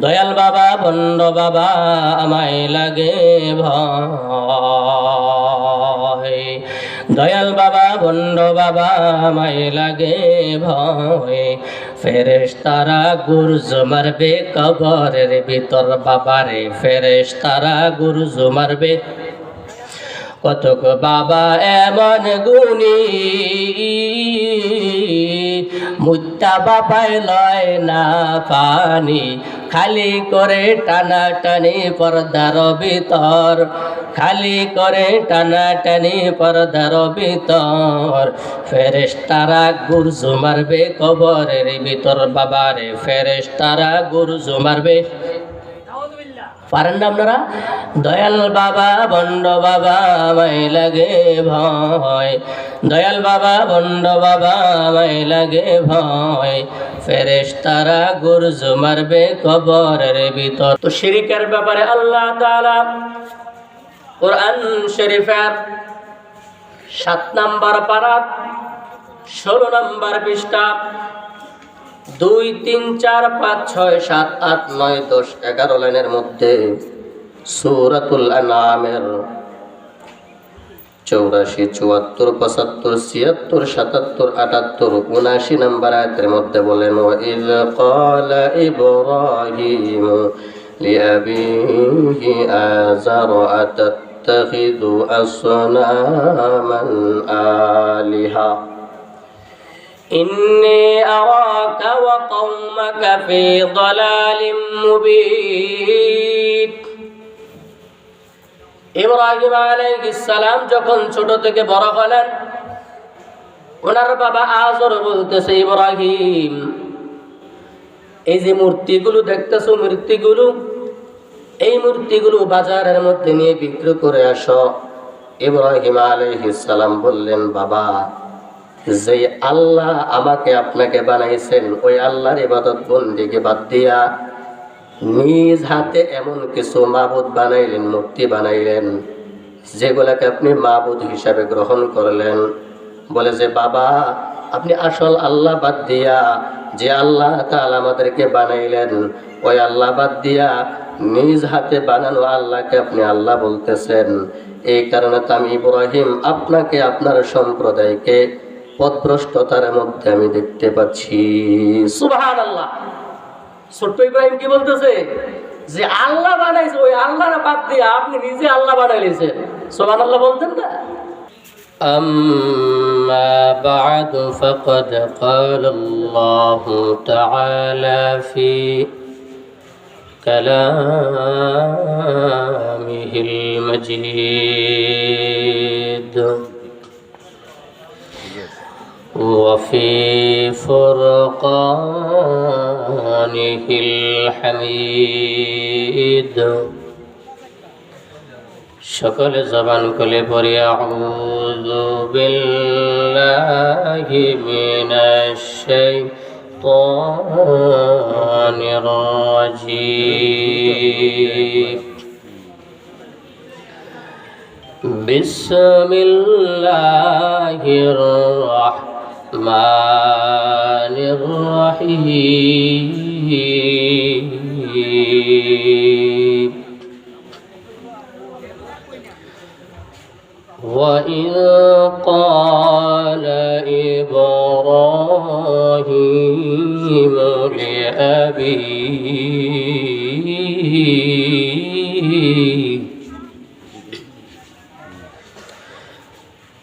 দয়াল বাবা, বন্ড বাবা, আমায় লাগে ভয়। দয়াল বাবা, বন্ড বাবা, আমায় লাগে ভয়। ফেরেশ তারা গুরজ মারবে কবরের ভিতর, বাবারে ফেরেশ তারা গুরজ মারবে। কতক বাবা এমন গুণী, মুত্তা বাবাই লয় না পানি। খালি করে টানা টানি পর্দার ভিতর, খালি করে টানা টানি পর্দার ভিতর। ফেরেস তারা গুরজু মারবে কবরের ভিতর, বাবারে ফেরেস তারা গুরজু মারবে। পারেন না আপনারা? দয়াল বাবা, বন্ড বাবা, মাই লাগে ভয়। দয়াল বাবা, বন্ড বাবা, মাই লাগে ভয়। ফেরেশ তারা গুরজ মারবে কবরের ভিতর। তো শিরিকের ব্যাপারে আল্লাহ তাআলা কোরআন শরীফের সাত নাম্বার পারাত ষোলো নাম্বার পৃষ্ঠা দুই তিন চার পাঁচ ছয় সাত আট নয় দশ এগারো লাইনের মধ্যে সূরাতুল আনামের চৌরাশি চুয়াত্তর পঁচাত্তর ছিয়াত্তর সাতাত্তর আটাত্তর উনাশি নাম্বার আয়াতের মধ্যে বলেন ইদ ক্বালা ইব্রাহিম لأبيه آزر أتتخذ أصناما آلهة إني أراك وقومك في ضلال مبين ইব্রাহিম আলাইহিস সালাম যখন ছোট থেকে বড় হলেন ওনার বাবা আজর বলতেছে ইব্রাহিম এই যে মূর্তিগুলো দেখতেছো মূর্তিগুলো এই মূর্তিগুলো বাজারের মধ্যে নিয়ে বিক্রি করে আসো ইব্রাহিম আলাইহিস সালাম বললেন বাবা যে আল্লাহ আমাকে আপনাকে বানাইছেন, ওই আল্লাহর ইবাদত বন্দিকে বাদ দিয়া নিজ হাতে এমন কিছু মাবুদ বানাইলেন মূর্তি বানাইলেন, যেগুলাকে আপনি মাবুদ হিসাবে গ্রহণ করলেন। বলে যে, বাবা, আপনি আসল আল্লাহ বাদ দিয়া যে আল্লাহ তাআলা আমাদেরকে বানাইলেন, ওই আল্লাহ বাদ দিয়া নিজ হাতে বানানো আল্লাহকে আপনি আল্লাহ বলতেছেন। এই কারণে তো আমি ইব্রাহিম আপনাকে, আপনার সম্প্রদায়কে পদভ্রষ্টতার মধ্যে আমি দেখতে পাচ্ছি সুবহান আল্লাহ ছোট্ট ইব্রাহিম কি বলতেছে যে আল্লাহ বানাইছে ওই আল্লাহর বাদ দিয়ে আপনি নিজে আল্লাহ বানাইলেছেন সুবহান আল্লাহ বলতেন না أما بعد فقد قال الله تعالى في كلامه المجيد وفي فرقانه الحميد সকল জবান খুলে পড়ি আউযু বিল্লাহি মিনাশ শাইতানির রাজিম بسم الله الرحمن الرحيم. وإذ قال إبراهيم لأبيه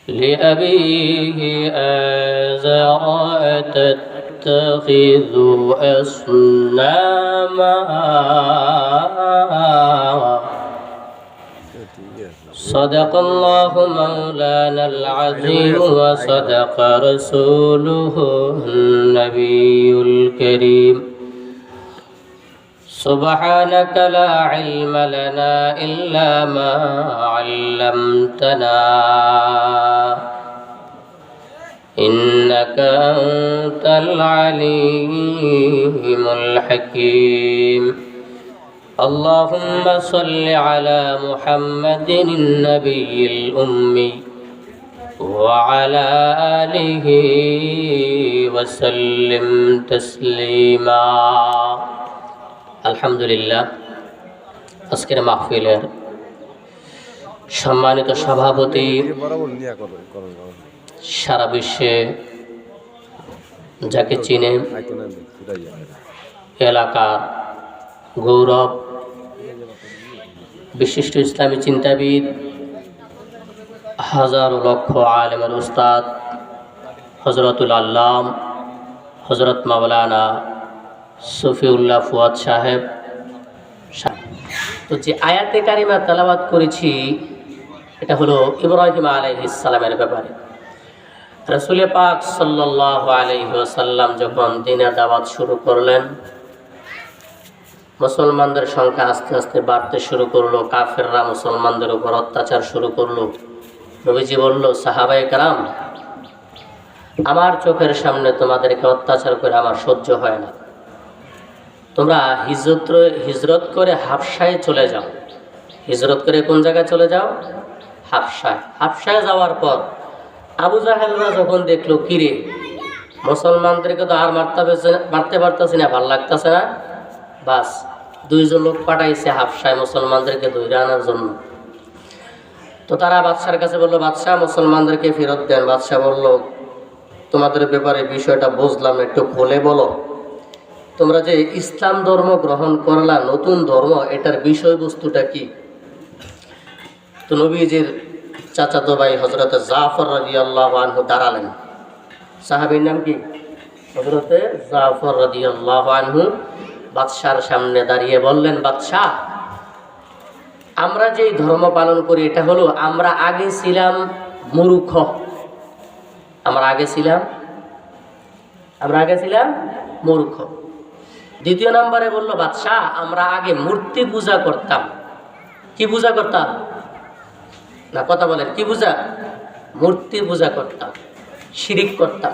لأبيه آزر أتتخذ أصناما. صدق الله مولانا العظيم وصدق رسوله النبي الكريم. سبحانك لا علم لنا إلا ما علمتنا. إنك أنت العليم الحكيم. اللهم صل على محمد النبي الأمي وعلى آله وسلم تسليما. আলহামদুলিল্লাহ, আজকের মাহফিলের সম্মানিত সভাপতি সারা বিশ্বে যাকে চিনে এলাকার গৌরব, বিশিষ্ট ইসলামী চিন্তাবিদ, হাজার লক্ষ আলেমের উস্তাদ হজরতুল আল্লাম হজরত মাওলানা সফিউল্লাহ ফুয়াদ সাহেব তো যে আয়াতে কারিমা তালাবাদ করেছি, এটা হলো ইব্রাহিম আলাইহিসসালামের ব্যাপারে। রসুল পাক সাল্লাহ আলহিহাসাল্লাম যখন দিনের দাওয়াত শুরু করলেন, মুসলমানদের সংখ্যা আস্তে আস্তে বাড়তে শুরু করল, কাফেররা মুসলমানদের উপর অত্যাচার শুরু করল। নবীজি বলল সাহাবাই কারাম, আমার চোখের সামনে তোমাদেরকে অত্যাচার করে আমার সহ্য হয় না। তোমরা হিজরত হিজরত করে হাফসায় চলে যাও। হিজরত করে কোন জায়গায় চলে যাও? হাফসায়। হাফসায় যাওয়ার পর আবু জাহেলরা যখন দেখল কিরে মুসলমানদেরকে তো আর মারতে মারতে পারতেছে না, ভালো লাগতেছে না? বাস, দুইজন লোক পাঠাইছে হাফসায় মুসলমানদেরকে ধরে আনার জন্য। তো তারা বাদশার কাছে বলল, বাদশাহ, মুসলমানদেরকে ফেরত দেন। বাদশাহ বলল, তোমাদের ব্যাপারে বিষয়টা বুঝলাম, একটু খুলে বলো। তোমরা যে ইসলাম ধর্ম গ্রহণ করলা, নতুন ধর্ম, এটার বিষয়বস্তুটা কি? তো নবীজির চাচাতো ভাই হজরতে জাফর রাজি আল্লাহ আনহু দাঁড়ালেন। সাহাবির নাম কি? হজরতে জাফর রাজি আল্লাহ আনহু বাদশার সামনে দাঁড়িয়ে বললেন, বাদশাহ, আমরা যেই ধর্ম পালন করি, এটা হলো আমরা আগে ছিলাম মূর্খ। আমরা আগে ছিলাম? আমরা আগে ছিলাম মূর্খ। দ্বিতীয় নম্বরে বলল, বাদশাহ, আমরা আগে মূর্তি পূজা করতাম। কি পূজা করতাম? না, কথা বলেন, কি পূজা? মূর্তি পূজা করতাম, শিরিক করতাম।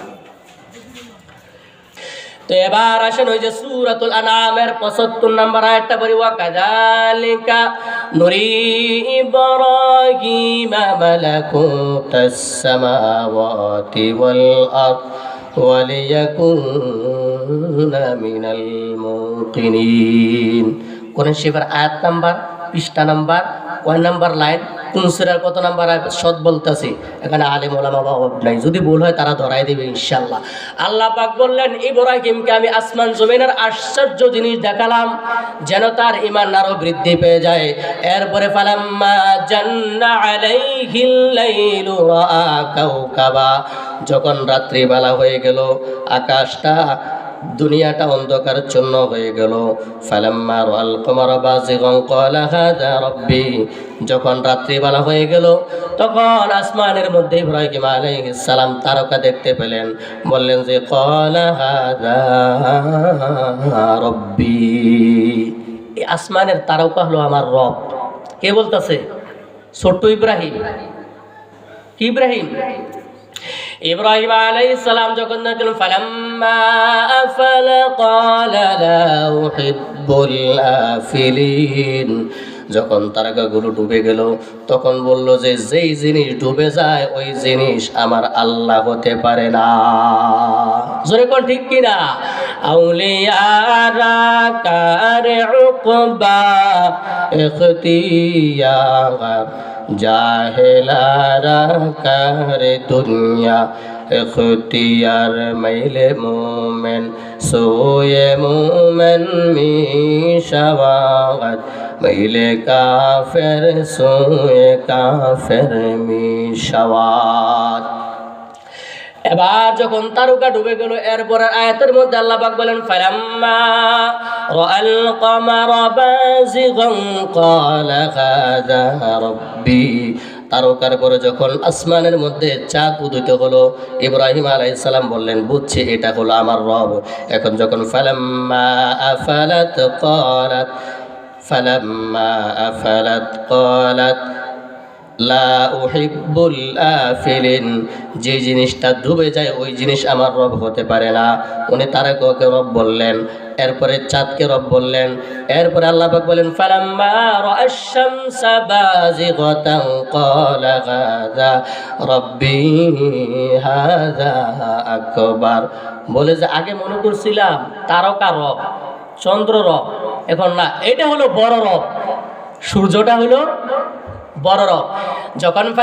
তো এবার আসেন ওই যে সুরাতুল আনামের পঁচাত্তর নম্বর আয়াতটা বলি ওয়া কাযালিকা নুরি ইব্রাহিম মালাকুতাস সামাওয়াতি ওয়াল আরদ। কোন শিবের আয়াত নাম্বার পৃষ্ঠা নাম্বার কয় নাম্বার লাইন কোন সুরার কত নাম্বার সদ বলতেছি? এখানে আলিম ওলামা অভাব নাই। যদি ভুল হয় তারা ধরাই দেবে ইনশাল্লাহ আল্লাহ পাক বললেন, ইব্রাহিমকে আমি আসমান জমিনের আশ্চর্য জিনিস দেখালাম, যেন তার ইমান আরও বৃদ্ধি পেয়ে যায়। এরপরে ফালাম্মা জান্না আলাইহিল লাইলু রাআ কাওকাবা। যখন রাত্রিবেলা হয়ে গেল, আকাশটা দুনিয়াটা অন্ধকারচ্ছন্ন হয়ে গেল। ফালাম্মা রাল কমার বাজিগন ক্বালা হাদা রব্বি। যখন রাত্রিবেলা হয়ে গেল, তখন আসমানের মধ্যে ইব্রাহিম আলাইহিস সালাম তারকা দেখতে পেলেন। বললেন যে, ক্বালা হাদা রব্বি। এই আসমানের তারকা হলো আমার রব। কে বলতেছে? ছোট্ট ইব্রাহিম। কি ইব্রাহিম? ইব্রাহিম আলাইহিস সালাম যখন দেখলেন, ফালাম্মা আফালা? ক্বালা লা উহিব্বুল আফিলিন। যখন ডুবে গেল, তখন বলল যে, যেই জিনিস ডুবে যায়, ওই জিনিস আমার আল্লাহ হতে পারে না। জোরে কোন ঠিক কিনা আউলিয়ারা কারে উকবা ইখতিয়ার। जाहलारा कर दुनिया खुतियार मैल मोमेन, सोए मोमेन मी शवागत मैल काफिर, सोए काफिर मी शवात এবার যখন তারকা ডুবে গেল, এরপরের আয়াতের মধ্যে আল্লাহ বলেন তারকার পরে যখন আসমানের মধ্যে চাঁদ উদিত হলো, ইব্রাহিম আলাইহিস সালাম বললেন, বুঝছি, এটা হলো আমার রব। এখন যখন ফালাম্মা আফালাত ক্বালাত, ফালাম্মা আফালাত ক্বালাত। আফিলিন, যে জিনিসটা ডুবে যায় ওই জিনিস আমার রব হতে পারে না। উনি তারাকে রব বললেন, এরপরে চাঁদকে রব বললেন, এরপরে আল্লাহ বলেন আকবার। বলে যে, আগে মনে করছিলাম তারকা রব, চন্দ্র রব, এখন না, এটা হলো বড় রব, সূর্যটা হলো বড় যখন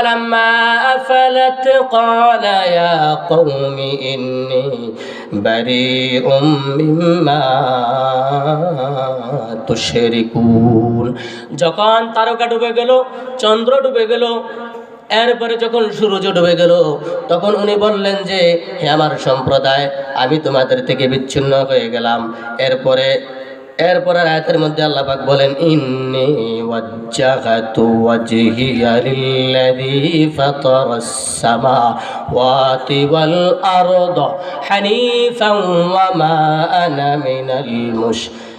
যখন তারকা ডুবে গেল, চন্দ্র ডুবে গেল, এরপরে যখন সূর্য ডুবে গেল, তখন উনি বললেন যে, হে আমার সম্প্রদায়, আমি তোমাদের থেকে বিচ্ছিন্ন হয়ে গেলাম। এরপরে এরপরে আয়াতের মধ্যে আল্লাহ পাক বলেন, ইন্নি ওয়াজ্জাহাতু ওয়াজহিয়া লিল্লাযী ফাতারাস সামাওয়াতি ওয়াল আরদ হানিফান ওয়া মা আনা মিনাল মুশরিকিন.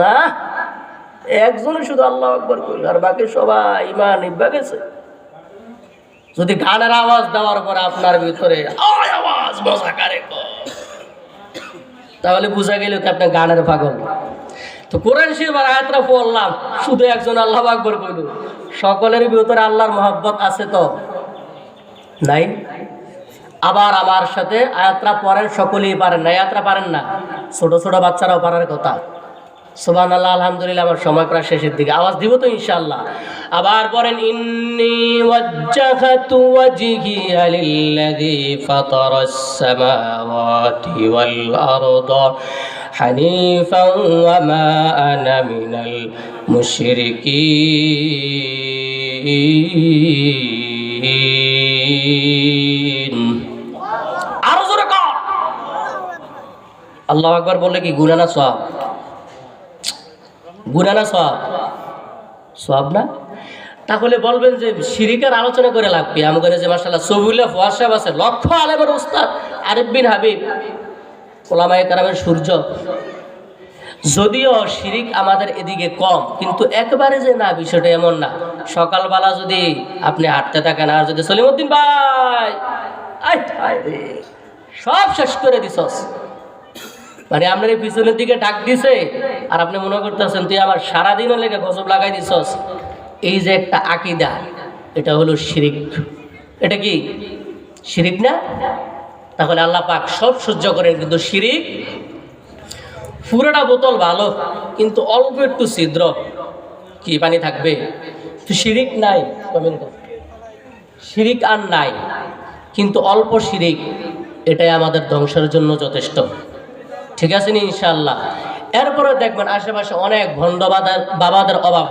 না, একজন শুধু আল্লাহ আকবর করল আর বাকি সবাই ইমান ইব্বা গেছে। যদি গানের আওয়াজ দেওয়ার পর আপনার ভিতরে আওয়াজ তাহলে বোঝা গেল কি আপনি গানের পাগল। তো কোরআন শরীফ আর আয়াতটা পড়লাম, শুধু একজন আল্লাহ আকবর কইল, সকলের ভিতরে আল্লাহর মহব্বত আছে তো? নাই। আবার আমার সাথে আয়াত্রা পড়েন, সকলেই পারেন না। আয়াত্রা পারেন না। ছোট ছোট বাচ্চারাও পারার কথা। সুবান আল্লাহ আলহামদুলিল্লাহ, আমার সময় প্রায় শেষের দিকে। আওয়াজ দিব তো ইনশাআল্লাহ। আবার পড়েন ইন্নি ওয়াজ্জাহাতু ওয়াজহিয়া লিল্লাযী ফাতারাস সামাওয়াতি ওয়াল আরদা হানিফান ওয়া মা আনা মিনাল মুশরিকিন। আরও জোরে কর। আল্লাহ আকবার বললে কি, গুনাহ না, সওয়াব? গুনা না সব সব না? তাহলে বলবেন যে শিরিকার আলোচনা করে লাগবে আমাদের যে মাসাল্লাহ সবুল্লাহ ফোয়াসাব আছে লক্ষ আলেমের উস্তাদ আরিফ বিন হাবিব, ওলামায় কারামের সূর্য। যদিও শিরিক আমাদের এদিকে কম, কিন্তু একবারে যে না, বিষয়টা এমন না। সকালবেলা যদি আপনি হাঁটতে থাকেন, আর যদি সলিমুদ্দিন ভাই সব শেষ করে দিছস। মানে আপনার এই পিছনের দিকে ডাক দিছে, আর আপনি মনে করতেছেন, তুই আমার সারাদিনের লেগে গজব লাগাই দিছস। এই যে একটা আকিদা, এটা হলো শিরিক। এটা কি? শিরিক না? তাহলে আল্লাহ পাক সব সহ্য করেন, কিন্তু শিরিক? পুরোটা বোতল ভালো, কিন্তু অল্প একটু ছিদ্র। কি পানি থাকবে? শিরিক নাই শিরিক আর নাই, কিন্তু অল্প শিরিক, এটাই আমাদের ধ্বংসের জন্য যথেষ্ট। ঠিক আছে নি ইনশাল্লাহ এরপরে দেখবেন আশেপাশে অনেক ভণ্ড বাবাদের অভাব